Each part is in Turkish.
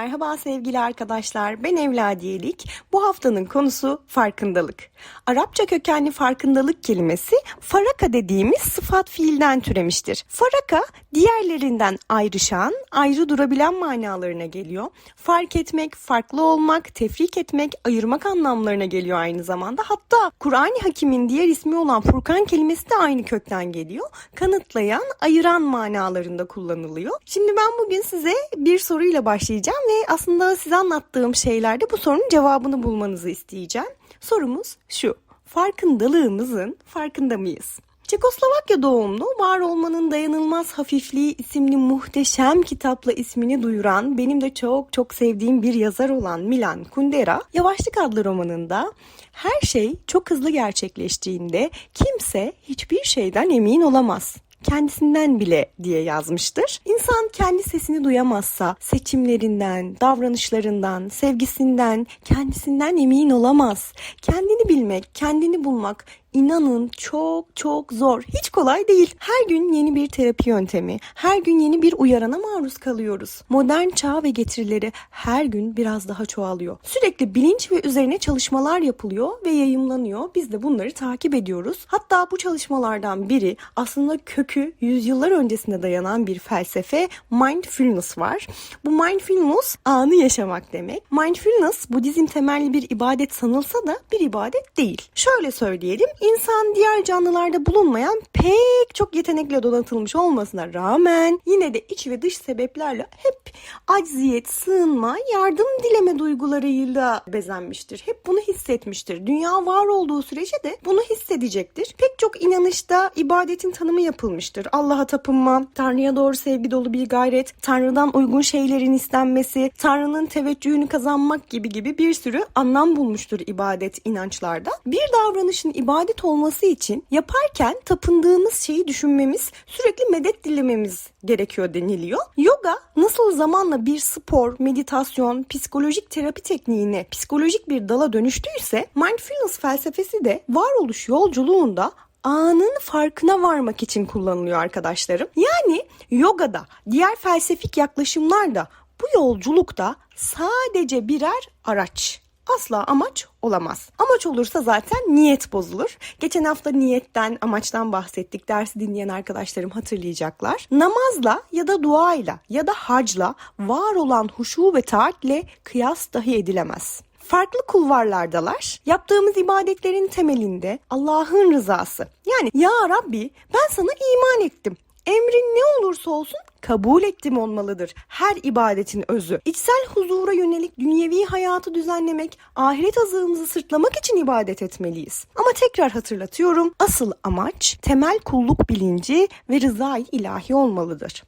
Merhaba sevgili arkadaşlar. Ben Evladiyelik. Bu haftanın konusu farkındalık. Arapça kökenli farkındalık kelimesi faraka dediğimiz sıfat fiilden türemiştir. Faraka diğerlerinden ayrışan, ayrı durabilen manalarına geliyor. Fark etmek, farklı olmak, tefrik etmek, ayırmak anlamlarına geliyor aynı zamanda. Hatta Kur'an-ı Hakim'in diğer ismi olan Furkan kelimesi de aynı kökten geliyor. Kanıtlayan, ayıran manalarında kullanılıyor. Şimdi ben bugün size bir soruyla başlayacağım ve aslında size anlattığım şeylerde bu sorunun cevabını bulmanızı isteyeceğim. Sorumuz şu. Farkındalığımızın farkında mıyız? Çekoslovakya doğumlu Var Olmanın Dayanılmaz Hafifliği isimli muhteşem kitapla ismini duyuran benim de çok çok sevdiğim bir yazar olan Milan Kundera, Yavaşlık adlı romanında her şey çok hızlı gerçekleştiğinde kimse hiçbir şeyden emin olamaz kendisinden bile diye yazmıştır. İnsan kendi sesini duyamazsa seçimlerinden, davranışlarından, sevgisinden, kendisinden emin olamaz. Kendini bilmek, kendini bulmak inanın çok çok zor. Hiç kolay değil. Her gün yeni bir terapi yöntemi, her gün yeni bir uyarana maruz kalıyoruz. Modern çağ ve getirileri her gün biraz daha çoğalıyor. Sürekli bilinç ve üzerine çalışmalar yapılıyor ve yayımlanıyor. Biz de bunları takip ediyoruz. Hatta bu çalışmalardan biri aslında kökü yüzyıllar öncesine dayanan bir felsefe mindfulness var. Bu mindfulness anı yaşamak demek. Mindfulness Budizm temelli bir ibadet sanılsa da bir ibadet değil. Şöyle söyleyelim İnsan diğer canlılarda bulunmayan pek çok yetenekle donatılmış olmasına rağmen yine de iç ve dış sebeplerle hep acziyet, sığınma, yardım dileme duygularıyla bezenmiştir. Hep bunu hissetmiştir. Dünya var olduğu sürece de bunu hissedecektir. Pek çok inanışta ibadetin tanımı yapılmıştır. Allah'a tapınma, Tanrı'ya doğru sevgi dolu bir gayret, Tanrı'dan uygun şeylerin istenmesi, Tanrı'nın teveccühünü kazanmak gibi gibi bir sürü anlam bulmuştur ibadet inançlarda. Bir davranışın ibadet olması için yaparken tapındığımız şeyi düşünmemiz, sürekli medet dilememiz gerekiyor deniliyor. Yoga nasıl zamanla bir spor, meditasyon, psikolojik terapi tekniğine, psikolojik bir dala dönüştüyse mindfulness felsefesi de varoluş yolculuğunda anın farkına varmak için kullanılıyor arkadaşlarım. Yani yogada, diğer felsefik yaklaşımlarda bu yolculukta sadece birer araç. Asla amaç olamaz. Amaç olursa zaten niyet bozulur. Geçen hafta niyetten, amaçtan bahsettik. Dersi dinleyen arkadaşlarım hatırlayacaklar. Namazla ya da duayla ya da hacla var olan huşu ve taatle kıyas dahi edilemez farklı kulvarlardalar. Yaptığımız ibadetlerin temelinde Allah'ın rızası. Yani ya Rabbi ben sana iman ettim. Emrin ne olursa olsun kabul ettim olmalıdır. Her ibadetin özü. İçsel huzura yönelik dünyevi hayatı düzenlemek, ahiret azığımızı sırtlamak için ibadet etmeliyiz. Ama tekrar hatırlatıyorum, asıl amaç temel kulluk bilinci ve rızayı ilahi olmalıdır.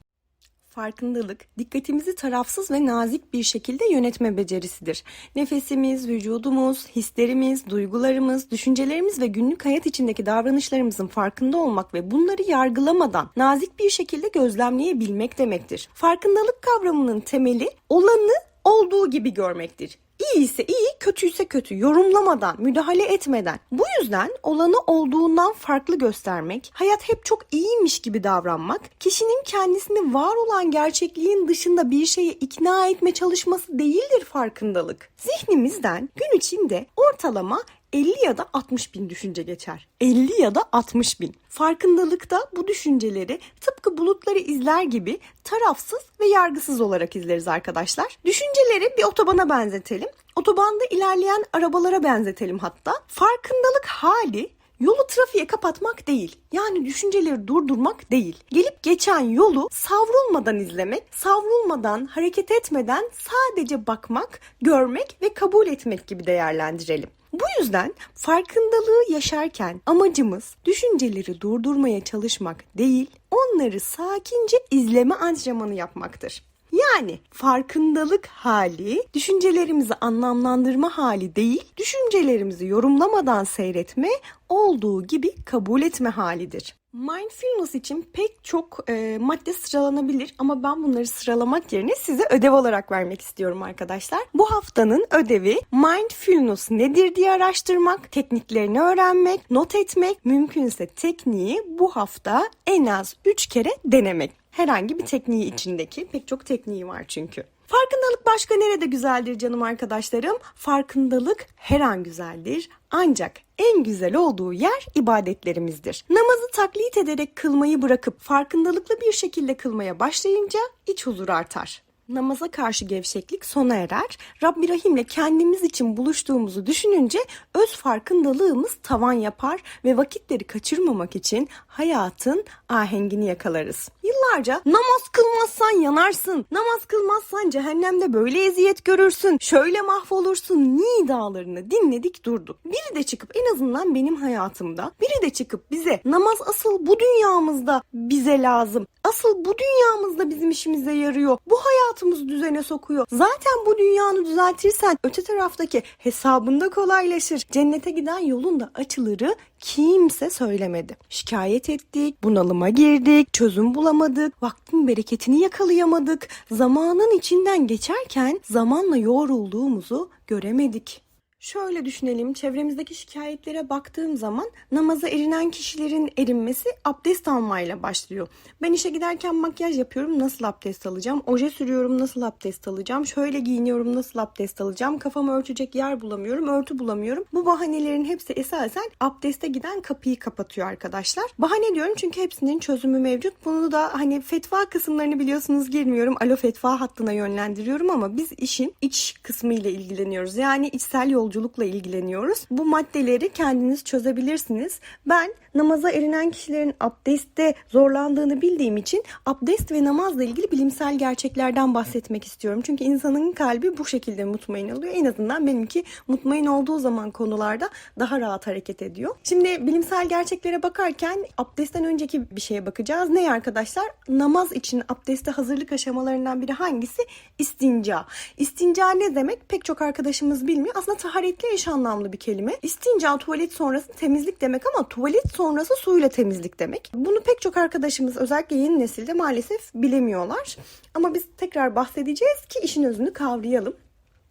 Farkındalık, dikkatimizi tarafsız ve nazik bir şekilde yönetme becerisidir. Nefesimiz, vücudumuz, hislerimiz, duygularımız, düşüncelerimiz ve günlük hayat içindeki davranışlarımızın farkında olmak ve bunları yargılamadan nazik bir şekilde gözlemleyebilmek demektir. Farkındalık kavramının temeli olanı olduğu gibi görmektir. İyi ise iyi, kötüyse kötü, yorumlamadan, müdahale etmeden. Bu yüzden olanı olduğundan farklı göstermek, hayat hep çok iyiymiş gibi davranmak, kişinin kendisini var olan gerçekliğin dışında bir şeye ikna etme çalışması değildir farkındalık. Zihnimizden gün içinde ortalama 50 ya da 60 bin düşünce geçer. 50 ya da 60 bin. Farkındalıkta bu düşünceleri tıpkı bulutları izler gibi tarafsız ve yargısız olarak izleriz arkadaşlar. Düşünceleri bir otobana benzetelim. Otobanda ilerleyen arabalara benzetelim hatta. Farkındalık hali Yolu trafiğe kapatmak değil. Yani düşünceleri durdurmak değil. Gelip geçen yolu savrulmadan izlemek, savrulmadan, hareket etmeden sadece bakmak, görmek ve kabul etmek gibi değerlendirelim. Bu yüzden farkındalığı yaşarken amacımız düşünceleri durdurmaya çalışmak değil, onları sakince izleme antrenmanı yapmaktır. Yani farkındalık hali düşüncelerimizi anlamlandırma hali değil, düşüncelerimizi yorumlamadan seyretme, olduğu gibi kabul etme halidir. Mindfulness için pek çok e, madde sıralanabilir ama ben bunları sıralamak yerine size ödev olarak vermek istiyorum arkadaşlar. Bu haftanın ödevi mindfulness nedir diye araştırmak, tekniklerini öğrenmek, not etmek, mümkünse tekniği bu hafta en az 3 kere denemek. Herhangi bir tekniği içindeki pek çok tekniği var çünkü. Farkındalık başka nerede güzeldir canım arkadaşlarım? Farkındalık her an güzeldir. Ancak en güzel olduğu yer ibadetlerimizdir. Namazı taklit ederek kılmayı bırakıp farkındalıklı bir şekilde kılmaya başlayınca iç huzur artar. Namaza karşı gevşeklik sona erer. Rabbi Rahim'le kendimiz için buluştuğumuzu düşününce öz farkındalığımız tavan yapar ve vakitleri kaçırmamak için hayatın ahengini yakalarız. Yıllarca namaz kılmazsan yanarsın, namaz kılmazsan cehennemde böyle eziyet görürsün, şöyle mahvolursun nidalarını dinledik durduk. Biri de çıkıp en azından benim hayatımda, biri de çıkıp bize namaz asıl bu dünyamızda bize lazım. Asıl bu dünyamızda bizim işimize yarıyor. Bu hayatımızı düzene sokuyor. Zaten bu dünyanı düzeltirsen öte taraftaki hesabında kolaylaşır. Cennete giden yolun da açılırı kimse söylemedi. Şikayet ettik, bunalıma girdik, çözüm bulamadık, vaktin bereketini yakalayamadık. Zamanın içinden geçerken zamanla yoğrulduğumuzu göremedik. Şöyle düşünelim, çevremizdeki şikayetlere baktığım zaman namaza erinen kişilerin erinmesi abdest almayla başlıyor. Ben işe giderken makyaj yapıyorum, nasıl abdest alacağım? Oje sürüyorum, nasıl abdest alacağım? Şöyle giyiniyorum, nasıl abdest alacağım? Kafamı örtecek yer bulamıyorum, örtü bulamıyorum. Bu bahanelerin hepsi esasen abdeste giden kapıyı kapatıyor arkadaşlar. Bahane diyorum çünkü hepsinin çözümü mevcut. Bunu da hani fetva kısımlarını biliyorsunuz girmiyorum. Alo fetva hattına yönlendiriyorum ama biz işin iç kısmı ile ilgileniyoruz. Yani içsel yolculuk yolculukla ilgileniyoruz. Bu maddeleri kendiniz çözebilirsiniz. Ben namaza erinen kişilerin abdestte zorlandığını bildiğim için abdest ve namazla ilgili bilimsel gerçeklerden bahsetmek istiyorum. Çünkü insanın kalbi bu şekilde mutmain oluyor. En azından benimki mutmain olduğu zaman konularda daha rahat hareket ediyor. Şimdi bilimsel gerçeklere bakarken abdestten önceki bir şeye bakacağız. Ne arkadaşlar? Namaz için abdeste hazırlık aşamalarından biri hangisi? İstinca. İstinca ne demek? Pek çok arkadaşımız bilmiyor. Aslında taharetle eş anlamlı bir kelime. İstinca tuvalet sonrası temizlik demek ama tuvalet sonrası suyla temizlik demek. Bunu pek çok arkadaşımız özellikle yeni nesilde maalesef bilemiyorlar. Ama biz tekrar bahsedeceğiz ki işin özünü kavrayalım.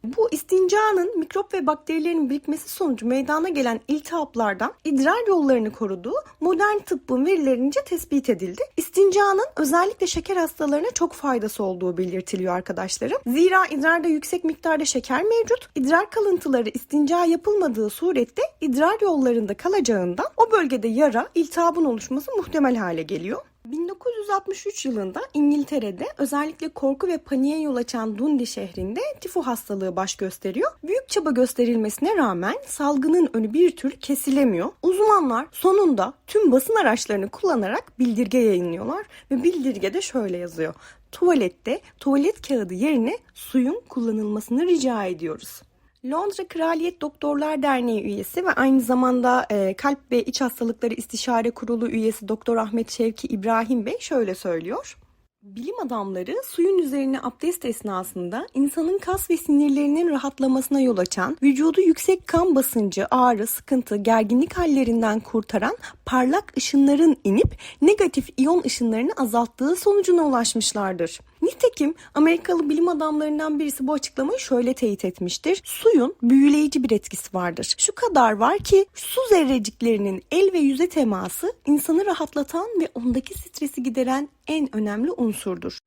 Bu istincanın mikrop ve bakterilerin birikmesi sonucu meydana gelen iltihaplardan idrar yollarını koruduğu modern tıbbın verilerince tespit edildi. İstincanın özellikle şeker hastalarına çok faydası olduğu belirtiliyor arkadaşlarım. Zira idrarda yüksek miktarda şeker mevcut. İdrar kalıntıları istinca yapılmadığı surette idrar yollarında kalacağından o bölgede yara, iltihabın oluşması muhtemel hale geliyor. 1963 yılında İngiltere'de özellikle korku ve paniğe yol açan Dundee şehrinde tifo hastalığı baş gösteriyor. Büyük çaba gösterilmesine rağmen salgının önü bir türlü kesilemiyor. Uzmanlar sonunda tüm basın araçlarını kullanarak bildirge yayınlıyorlar ve bildirgede şöyle yazıyor. Tuvalette tuvalet kağıdı yerine suyun kullanılmasını rica ediyoruz. Londra Kraliyet Doktorlar Derneği üyesi ve aynı zamanda e, Kalp ve İç Hastalıkları İstişare Kurulu üyesi Doktor Ahmet Şevki İbrahim Bey şöyle söylüyor. Bilim adamları suyun üzerine abdest esnasında insanın kas ve sinirlerinin rahatlamasına yol açan, vücudu yüksek kan basıncı, ağrı, sıkıntı, gerginlik hallerinden kurtaran parlak ışınların inip negatif iyon ışınlarını azalttığı sonucuna ulaşmışlardır. Nitekim Amerikalı bilim adamlarından birisi bu açıklamayı şöyle teyit etmiştir. Suyun büyüleyici bir etkisi vardır. Şu kadar var ki su zerreciklerinin el ve yüze teması insanı rahatlatan ve ondaki stresi gideren en önemli unsurdur.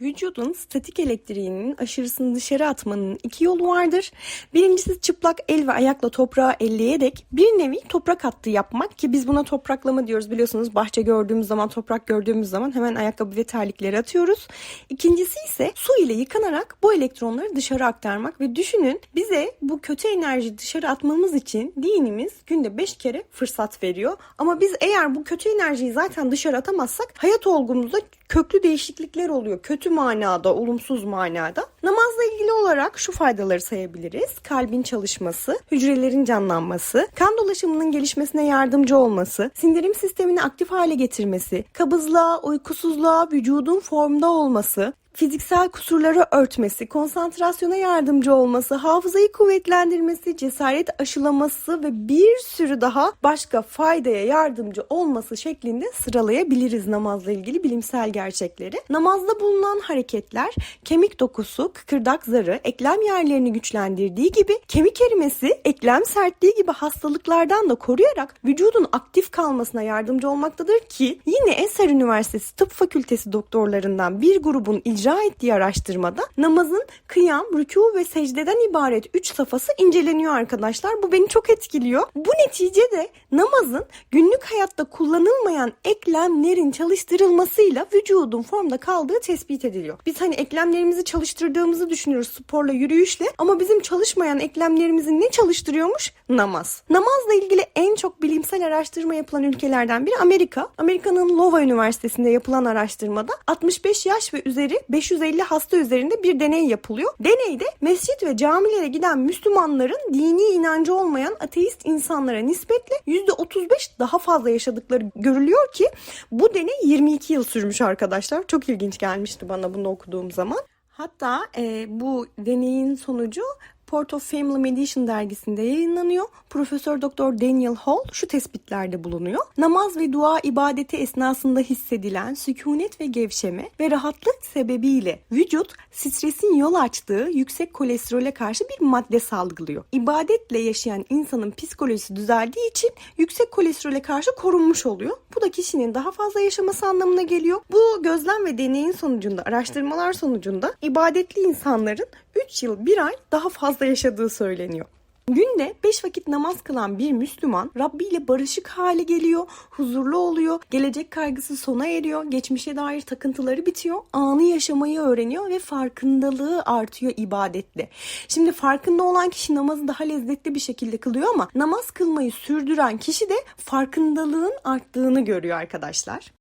Vücudun statik elektriğinin aşırısını dışarı atmanın iki yolu vardır. Birincisi çıplak el ve ayakla toprağı elleyerek bir nevi toprak hattı yapmak ki biz buna topraklama diyoruz biliyorsunuz. Bahçe gördüğümüz zaman, toprak gördüğümüz zaman hemen ayakkabı ve terlikleri atıyoruz. İkincisi ise su ile yıkanarak bu elektronları dışarı aktarmak ve düşünün bize bu kötü enerji dışarı atmamız için dinimiz günde 5 kere fırsat veriyor. Ama biz eğer bu kötü enerjiyi zaten dışarı atamazsak hayat olgumuzda köklü değişiklikler oluyor. Kötü manada, olumsuz manada. Namazla ilgili olarak şu faydaları sayabiliriz. Kalbin çalışması, hücrelerin canlanması, kan dolaşımının gelişmesine yardımcı olması, sindirim sistemini aktif hale getirmesi, kabızlığa, uykusuzluğa, vücudun formda olması, fiziksel kusurları örtmesi, konsantrasyona yardımcı olması, hafızayı kuvvetlendirmesi, cesaret aşılaması ve bir sürü daha başka faydaya yardımcı olması şeklinde sıralayabiliriz namazla ilgili bilimsel gerçekleri. Namazda bulunan hareketler kemik dokusu, kıkırdak zarı, eklem yerlerini güçlendirdiği gibi kemik erimesi, eklem sertliği gibi hastalıklardan da koruyarak vücudun aktif kalmasına yardımcı olmaktadır ki yine Eser Üniversitesi Tıp Fakültesi doktorlarından bir grubun icra icra ettiği araştırmada namazın kıyam, rükû ve secdeden ibaret 3 safhası inceleniyor arkadaşlar. Bu beni çok etkiliyor. Bu neticede namazın günlük hayatta kullanılmayan eklemlerin çalıştırılmasıyla vücudun formda kaldığı tespit ediliyor. Biz hani eklemlerimizi çalıştırdığımızı düşünüyoruz sporla, yürüyüşle ama bizim çalışmayan eklemlerimizi ne çalıştırıyormuş? Namaz. Namazla ilgili en çok bilimsel araştırma yapılan ülkelerden biri Amerika. Amerika'nın Iowa Üniversitesi'nde yapılan araştırmada 65 yaş ve üzeri 550 hasta üzerinde bir deney yapılıyor. Deneyde mescit ve camilere giden Müslümanların dini inancı olmayan ateist insanlara nispetle %35 daha fazla yaşadıkları görülüyor ki bu deney 22 yıl sürmüş arkadaşlar. Çok ilginç gelmişti bana bunu okuduğum zaman. Hatta e, bu deneyin sonucu Port of Family Medicine dergisinde yayınlanıyor. Profesör Doktor Daniel Hall şu tespitlerde bulunuyor. Namaz ve dua ibadeti esnasında hissedilen sükunet ve gevşeme ve rahatlık sebebiyle vücut stresin yol açtığı yüksek kolesterole karşı bir madde salgılıyor. İbadetle yaşayan insanın psikolojisi düzeldiği için yüksek kolesterole karşı korunmuş oluyor. Bu da kişinin daha fazla yaşaması anlamına geliyor. Bu gözlem ve deneyin sonucunda, araştırmalar sonucunda ibadetli insanların 3 yıl 1 ay daha fazla yaşadığı söyleniyor. Günde 5 vakit namaz kılan bir Müslüman Rabbi ile barışık hale geliyor, huzurlu oluyor, gelecek kaygısı sona eriyor, geçmişe dair takıntıları bitiyor, anı yaşamayı öğreniyor ve farkındalığı artıyor ibadetle. Şimdi farkında olan kişi namazı daha lezzetli bir şekilde kılıyor ama namaz kılmayı sürdüren kişi de farkındalığın arttığını görüyor arkadaşlar.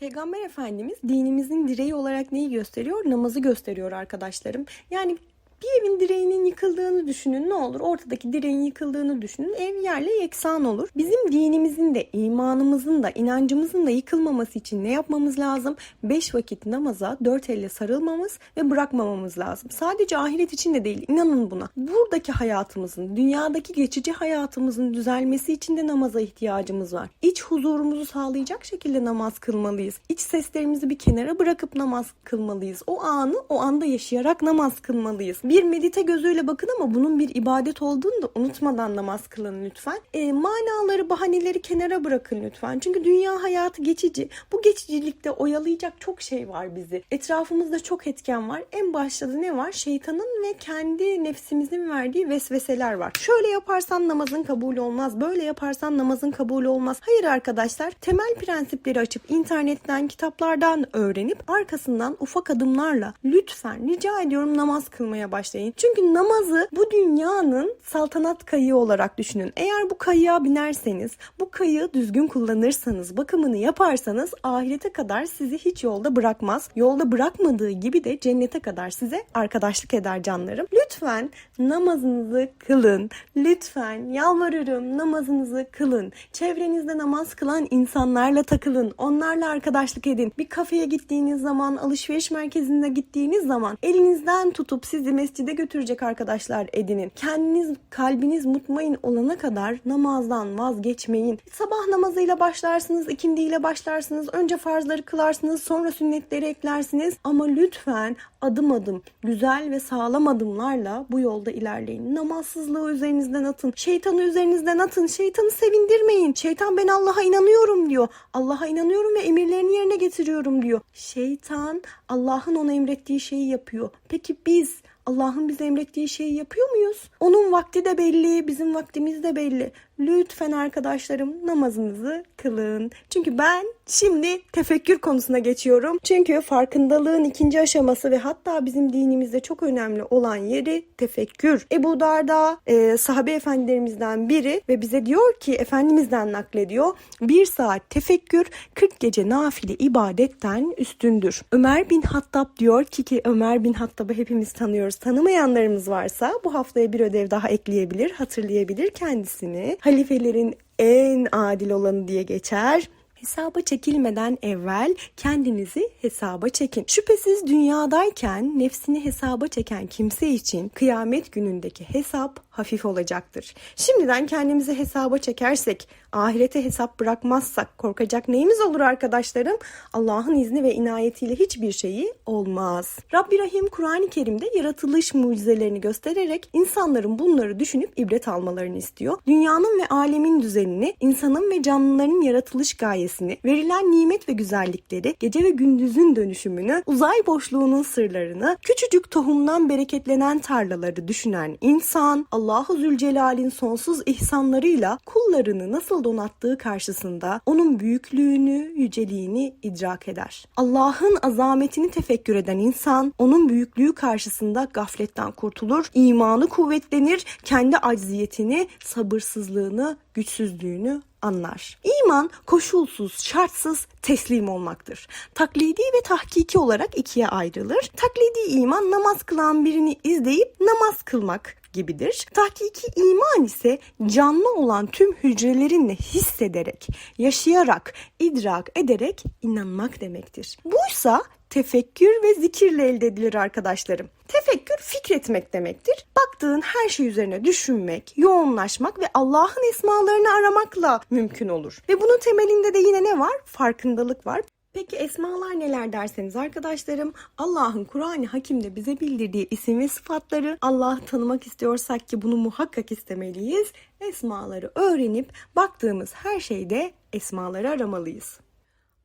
Peygamber Efendimiz dinimizin direği olarak neyi gösteriyor? Namazı gösteriyor arkadaşlarım. Yani bir evin direğinin yıkıldığını düşünün ne olur? Ortadaki direğin yıkıldığını düşünün. Ev yerle yeksan olur. Bizim dinimizin de, imanımızın da, inancımızın da yıkılmaması için ne yapmamız lazım? Beş vakit namaza dört elle sarılmamız ve bırakmamamız lazım. Sadece ahiret için de değil. inanın buna. Buradaki hayatımızın, dünyadaki geçici hayatımızın düzelmesi için de namaza ihtiyacımız var. İç huzurumuzu sağlayacak şekilde namaz kılmalıyız. İç seslerimizi bir kenara bırakıp namaz kılmalıyız. O anı o anda yaşayarak namaz kılmalıyız bir medite gözüyle bakın ama bunun bir ibadet olduğunu da unutmadan namaz kılın lütfen. E, manaları, bahaneleri kenara bırakın lütfen. Çünkü dünya hayatı geçici. Bu geçicilikte oyalayacak çok şey var bizi. Etrafımızda çok etken var. En başta da ne var? Şeytanın ve kendi nefsimizin verdiği vesveseler var. Şöyle yaparsan namazın kabul olmaz. Böyle yaparsan namazın kabul olmaz. Hayır arkadaşlar. Temel prensipleri açıp internetten, kitaplardan öğrenip arkasından ufak adımlarla lütfen rica ediyorum namaz kılmaya başlayın başlayın. Çünkü namazı bu dünyanın saltanat kayığı olarak düşünün. Eğer bu kayığa binerseniz, bu kayığı düzgün kullanırsanız, bakımını yaparsanız ahirete kadar sizi hiç yolda bırakmaz. Yolda bırakmadığı gibi de cennete kadar size arkadaşlık eder canlarım. Lütfen namazınızı kılın. Lütfen yalvarırım namazınızı kılın. Çevrenizde namaz kılan insanlarla takılın. Onlarla arkadaşlık edin. Bir kafeye gittiğiniz zaman, alışveriş merkezine gittiğiniz zaman elinizden tutup sizi mescide götürecek arkadaşlar edinin. Kendiniz, kalbiniz mutmain olana kadar namazdan vazgeçmeyin. Sabah namazıyla başlarsınız, ikindiyle başlarsınız. Önce farzları kılarsınız, sonra sünnetleri eklersiniz. Ama lütfen adım adım, güzel ve sağlam adımlarla bu yolda ilerleyin. Namazsızlığı üzerinizden atın. Şeytanı üzerinizden atın. Şeytanı sevindirmeyin. Şeytan ben Allah'a inanıyorum diyor. Allah'a inanıyorum ve emirlerini yerine getiriyorum diyor. Şeytan Allah'ın ona emrettiği şeyi yapıyor. Peki biz Allah'ın bize emrettiği şeyi yapıyor muyuz? Onun vakti de belli, bizim vaktimiz de belli. Lütfen arkadaşlarım namazınızı kılın. Çünkü ben şimdi tefekkür konusuna geçiyorum. Çünkü farkındalığın ikinci aşaması ve hatta bizim dinimizde çok önemli olan yeri tefekkür. Ebu Darda e, sahabe efendilerimizden biri ve bize diyor ki Efendimizden naklediyor. Bir saat tefekkür 40 gece nafile ibadetten üstündür. Ömer bin Hattab diyor ki ki Ömer bin Hattab'ı hepimiz tanıyoruz. Tanımayanlarımız varsa bu haftaya bir ödev daha ekleyebilir, hatırlayabilir kendisini halifelerin en adil olanı diye geçer. Hesaba çekilmeden evvel kendinizi hesaba çekin. Şüphesiz dünyadayken nefsini hesaba çeken kimse için kıyamet günündeki hesap hafif olacaktır. Şimdiden kendimizi hesaba çekersek ahirete hesap bırakmazsak korkacak neyimiz olur arkadaşlarım? Allah'ın izni ve inayetiyle hiçbir şeyi olmaz. Rabbi Rahim Kur'an-ı Kerim'de yaratılış mucizelerini göstererek insanların bunları düşünüp ibret almalarını istiyor. Dünyanın ve alemin düzenini, insanın ve canlıların yaratılış gayesini, verilen nimet ve güzellikleri, gece ve gündüzün dönüşümünü, uzay boşluğunun sırlarını, küçücük tohumdan bereketlenen tarlaları düşünen insan, Allahu Zülcelal'in sonsuz ihsanlarıyla kullarını nasıl donattığı karşısında onun büyüklüğünü, yüceliğini idrak eder. Allah'ın azametini tefekkür eden insan, onun büyüklüğü karşısında gafletten kurtulur, imanı kuvvetlenir, kendi acziyetini, sabırsızlığını, güçsüzlüğünü anlar. İman koşulsuz, şartsız teslim olmaktır. Taklidi ve tahkiki olarak ikiye ayrılır. Taklidi iman namaz kılan birini izleyip namaz kılmak gibidir. Tahkiki iman ise canlı olan tüm hücrelerinle hissederek, yaşayarak, idrak ederek inanmak demektir. Buysa tefekkür ve zikirle elde edilir arkadaşlarım. Fikretmek demektir. Baktığın her şey üzerine düşünmek, yoğunlaşmak ve Allah'ın esmalarını aramakla mümkün olur. Ve bunun temelinde de yine ne var? Farkındalık var. Peki esmalar neler derseniz arkadaşlarım Allah'ın Kur'an-ı Hakim'de bize bildirdiği isim ve sıfatları Allah'ı tanımak istiyorsak ki bunu muhakkak istemeliyiz. Esmaları öğrenip baktığımız her şeyde esmaları aramalıyız.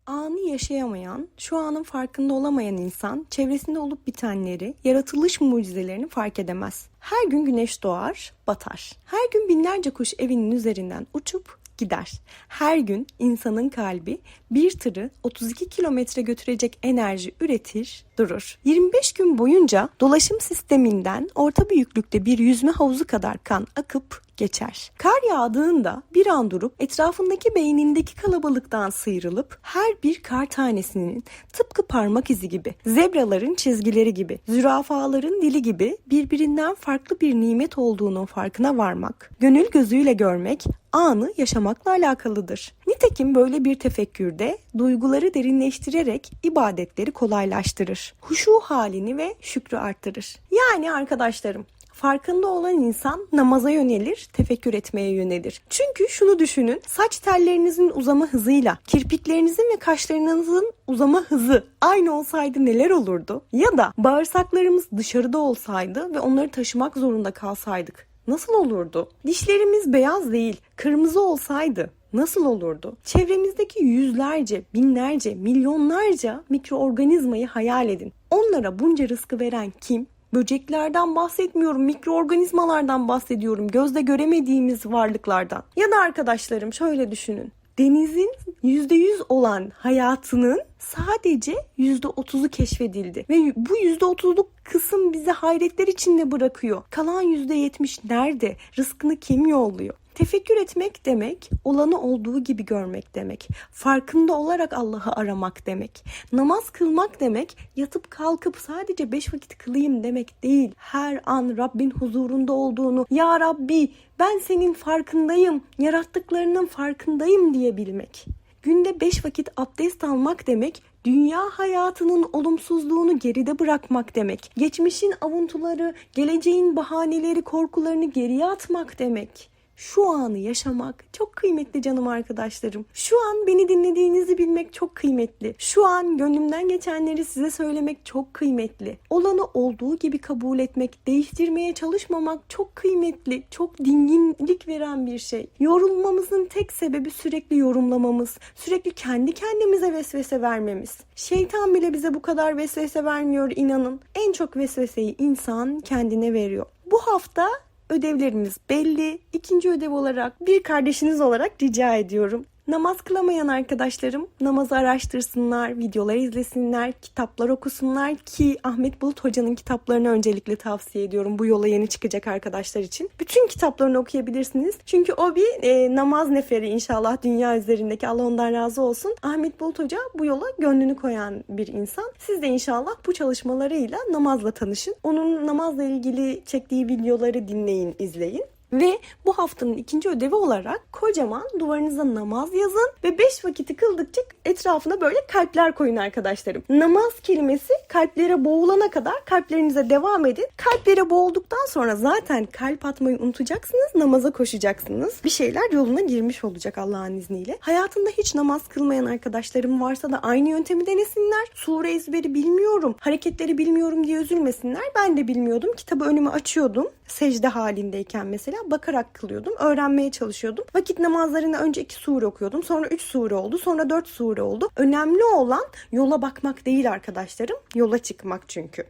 Anı yaşayamayan, şu anın farkında olamayan insan çevresinde olup bitenleri, yaratılış mucizelerini fark edemez. Her gün güneş doğar, batar. Her gün binlerce kuş evinin üzerinden uçup gider. Her gün insanın kalbi bir tırı 32 kilometre götürecek enerji üretir, durur. 25 gün boyunca dolaşım sisteminden orta büyüklükte bir yüzme havuzu kadar kan akıp geçer. Kar yağdığında bir an durup etrafındaki beynindeki kalabalıktan sıyrılıp her bir kar tanesinin tıpkı parmak izi gibi, zebraların çizgileri gibi, zürafaların dili gibi birbirinden farklı bir nimet olduğunun farkına varmak, gönül gözüyle görmek, anı yaşamakla alakalıdır. Nitekim böyle bir tefekkürde duyguları derinleştirerek ibadetleri kolaylaştırır. Huşu halini ve şükrü arttırır. Yani arkadaşlarım Farkında olan insan namaza yönelir, tefekkür etmeye yönelir. Çünkü şunu düşünün, saç tellerinizin uzama hızıyla kirpiklerinizin ve kaşlarınızın uzama hızı aynı olsaydı neler olurdu? Ya da bağırsaklarımız dışarıda olsaydı ve onları taşımak zorunda kalsaydık nasıl olurdu? Dişlerimiz beyaz değil, kırmızı olsaydı nasıl olurdu? Çevremizdeki yüzlerce, binlerce, milyonlarca mikroorganizmayı hayal edin. Onlara bunca rızkı veren kim? Böceklerden bahsetmiyorum, mikroorganizmalardan bahsediyorum, gözle göremediğimiz varlıklardan. Ya da arkadaşlarım şöyle düşünün. Denizin %100 olan hayatının sadece %30'u keşfedildi. Ve bu %30'luk kısım bizi hayretler içinde bırakıyor. Kalan %70 nerede? Rızkını kim yolluyor? Tefekkür etmek demek, olanı olduğu gibi görmek demek. Farkında olarak Allah'ı aramak demek. Namaz kılmak demek, yatıp kalkıp sadece beş vakit kılayım demek değil. Her an Rabbin huzurunda olduğunu, Ya Rabbi ben senin farkındayım, yarattıklarının farkındayım diyebilmek. Günde beş vakit abdest almak demek, dünya hayatının olumsuzluğunu geride bırakmak demek. Geçmişin avuntuları, geleceğin bahaneleri, korkularını geriye atmak demek şu anı yaşamak çok kıymetli canım arkadaşlarım. Şu an beni dinlediğinizi bilmek çok kıymetli. Şu an gönlümden geçenleri size söylemek çok kıymetli. Olanı olduğu gibi kabul etmek, değiştirmeye çalışmamak çok kıymetli. Çok dinginlik veren bir şey. Yorulmamızın tek sebebi sürekli yorumlamamız, sürekli kendi kendimize vesvese vermemiz. Şeytan bile bize bu kadar vesvese vermiyor inanın. En çok vesveseyi insan kendine veriyor. Bu hafta ödevlerimiz belli. İkinci ödev olarak bir kardeşiniz olarak rica ediyorum. Namaz kılamayan arkadaşlarım namazı araştırsınlar, videolar izlesinler, kitaplar okusunlar ki Ahmet Bulut Hoca'nın kitaplarını öncelikle tavsiye ediyorum bu yola yeni çıkacak arkadaşlar için. Bütün kitaplarını okuyabilirsiniz. Çünkü o bir e, namaz neferi inşallah dünya üzerindeki Allah ondan razı olsun. Ahmet Bulut Hoca bu yola gönlünü koyan bir insan. Siz de inşallah bu çalışmalarıyla namazla tanışın. Onun namazla ilgili çektiği videoları dinleyin, izleyin. Ve bu haftanın ikinci ödevi olarak kocaman duvarınıza namaz yazın ve 5 vakiti kıldıkça etrafına böyle kalpler koyun arkadaşlarım. Namaz kelimesi kalplere boğulana kadar kalplerinize devam edin. Kalplere boğulduktan sonra zaten kalp atmayı unutacaksınız, namaza koşacaksınız. Bir şeyler yoluna girmiş olacak Allah'ın izniyle. Hayatında hiç namaz kılmayan arkadaşlarım varsa da aynı yöntemi denesinler. Sure ezberi bilmiyorum, hareketleri bilmiyorum diye üzülmesinler. Ben de bilmiyordum. Kitabı önüme açıyordum. Secde halindeyken mesela bakarak kılıyordum. Öğrenmeye çalışıyordum. Vakit namazlarına önce iki sure okuyordum. Sonra üç sure oldu. Sonra dört sure oldu. Önemli olan yola bakmak değil arkadaşlarım. Yola çıkmak çünkü.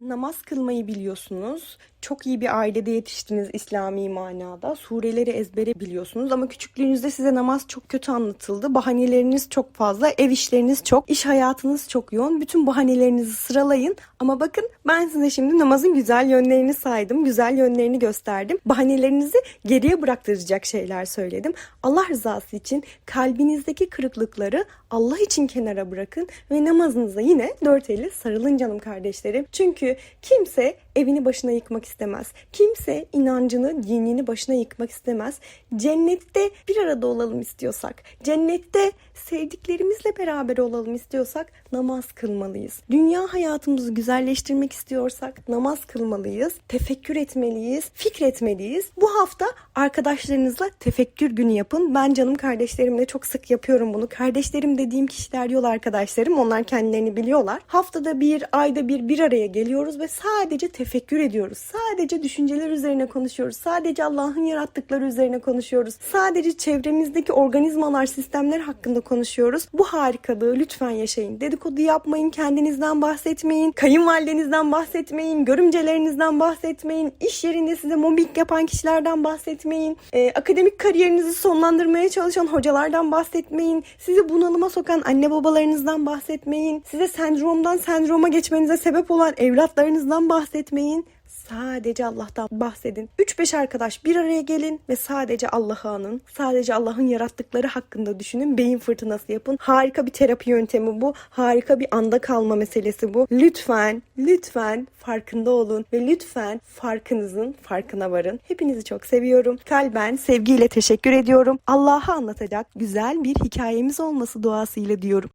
Namaz kılmayı biliyorsunuz. Çok iyi bir ailede yetiştiniz İslami manada. Sureleri ezbere biliyorsunuz ama küçüklüğünüzde size namaz çok kötü anlatıldı. Bahaneleriniz çok fazla, ev işleriniz çok, iş hayatınız çok yoğun. Bütün bahanelerinizi sıralayın. Ama bakın ben size şimdi namazın güzel yönlerini saydım, güzel yönlerini gösterdim. Bahanelerinizi geriye bıraktıracak şeyler söyledim. Allah rızası için kalbinizdeki kırıklıkları Allah için kenara bırakın ve namazınıza yine dört eli sarılın canım kardeşlerim. Çünkü kimse evini başına yıkmak istemez. Kimse inancını, dinini başına yıkmak istemez. Cennette bir arada olalım istiyorsak, cennette sevdiklerimizle beraber olalım istiyorsak namaz kılmalıyız. Dünya hayatımızı güzelleştirmek istiyorsak namaz kılmalıyız, tefekkür etmeliyiz, fikretmeliyiz. Bu hafta arkadaşlarınızla tefekkür günü yapın. Ben canım kardeşlerimle çok sık yapıyorum bunu. Kardeşlerim dediğim kişiler yol arkadaşlarım. Onlar kendilerini biliyorlar. Haftada bir, ayda bir bir araya geliyoruz ve sadece tefekkür ediyoruz. Sadece düşünceler üzerine konuşuyoruz. Sadece Allah'ın yarattıkları üzerine konuşuyoruz. Sadece çevremizdeki organizmalar, sistemler hakkında konuşuyoruz. Bu harikalığı lütfen yaşayın. Dedikodu yapmayın, kendinizden bahsetmeyin, kayınvalidenizden bahsetmeyin, görümcelerinizden bahsetmeyin, iş yerinde size mobbing yapan kişilerden bahsetmeyin, Ee, akademik kariyerinizi sonlandırmaya çalışan hocalardan bahsetmeyin, sizi bunalıma sokan anne babalarınızdan bahsetmeyin, size sendromdan sendroma geçmenize sebep olan evlatlarınızdan bahsetmeyin. Sadece Allah'tan bahsedin. 3-5 arkadaş bir araya gelin ve sadece Allah'ı anın. Sadece Allah'ın yarattıkları hakkında düşünün. Beyin fırtınası yapın. Harika bir terapi yöntemi bu. Harika bir anda kalma meselesi bu. Lütfen, lütfen farkında olun ve lütfen farkınızın farkına varın. Hepinizi çok seviyorum. Kalben sevgiyle teşekkür ediyorum. Allah'a anlatacak güzel bir hikayemiz olması duasıyla diyorum.